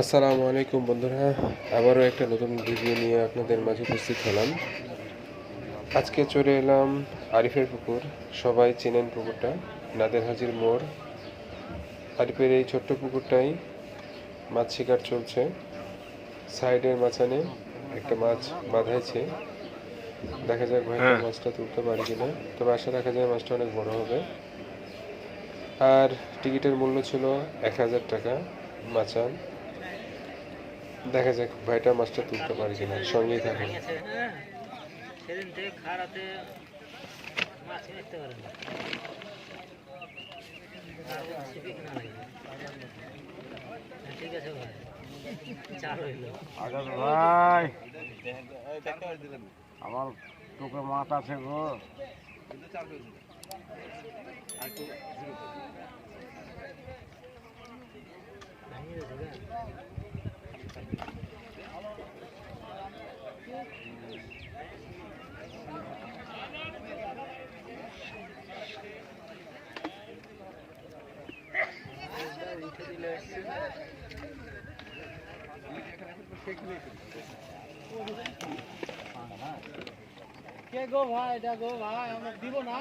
আসসালামু আলাইকুম বন্ধুরা, আবারও একটা নতুন ভিডিও নিয়ে আপনাদের মাঝে উপস্থিত হলাম। আজকে চলে এলাম আরিফের পুকুর। সবাই চেনেন পুকুরটা, নাদের হাজির মোড়। আরিফের এই ছোট্ট পুকুরটাই মাছ শিকার চলছে। সাইডের মাঝখানে একটা মাছ বাঁধাইছে। দেখা যাক ভাই মাছটা তুলতে পারি কিনা। তবে আশা রাখা যায় মাছটা অনেক বড় হবে। আর টিকিটের মূল্য ছিল এক হাজার টাকা মাচান। দেখা যাক ভাইটা মাছটা তুলতে পারি কিনা। সঙ্গেই থাকুন। সেদিন থেকে ঠিক আছে ভাই। চার ভাই। আমার তোকে মাছ আছে গো? উঠে দিলে কে গো ভাই এটা গো ভাই আমরা দিব না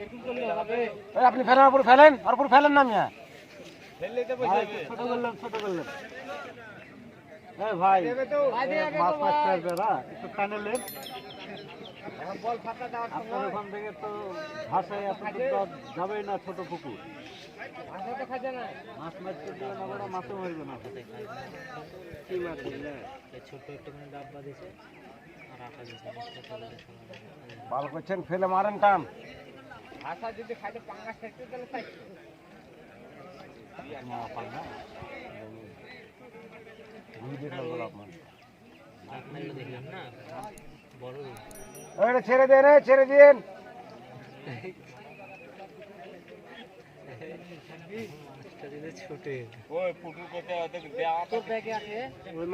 একটু করলে হবে এই আপনি ফেলেন উপরে ফেলেন আর উপরে ফেলেন না মিয়া ভাই, ছোট করলেন ছোট করলেন এই ভাই মাছ না একটু টানে নেন আপনার ওখান থেকে তো ভাষায় এত তো যাবেই না ছোট পুকুর। মাছ মারতে দিলে না বড় মাছও মারবে না। কি মাছ বুঝলে ছোট একটা মানে ডাব্বা দিছে আর ভালো করছেন ফেলে মারেন টান। আশা যদি তাহলে তাই। দেখলাম না? বড় ওইটা ছেড়ে দেন ছেড়ে দিন। মনে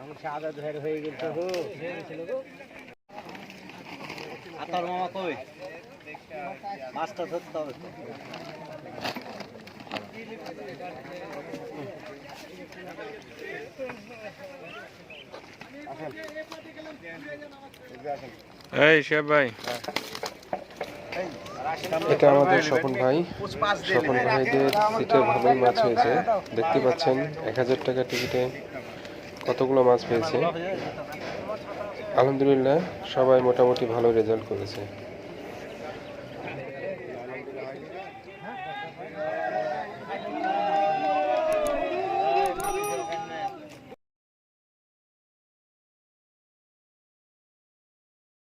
আমি সাদা ধরে হয়ে গেছে গো মামা কই? মাছটা ধরতে হবে এই শেফ ভাই। এটা আমাদের স্বপন ভাই। স্বপন ভাইদের সিটে ভালোই মাছ হয়েছে। দেখতে পাচ্ছেন এক হাজার টাকা টিকিটে কতগুলো মাছ পেয়েছে। আলহামদুলিল্লাহ সবাই মোটামুটি ভালো রেজাল্ট করেছে।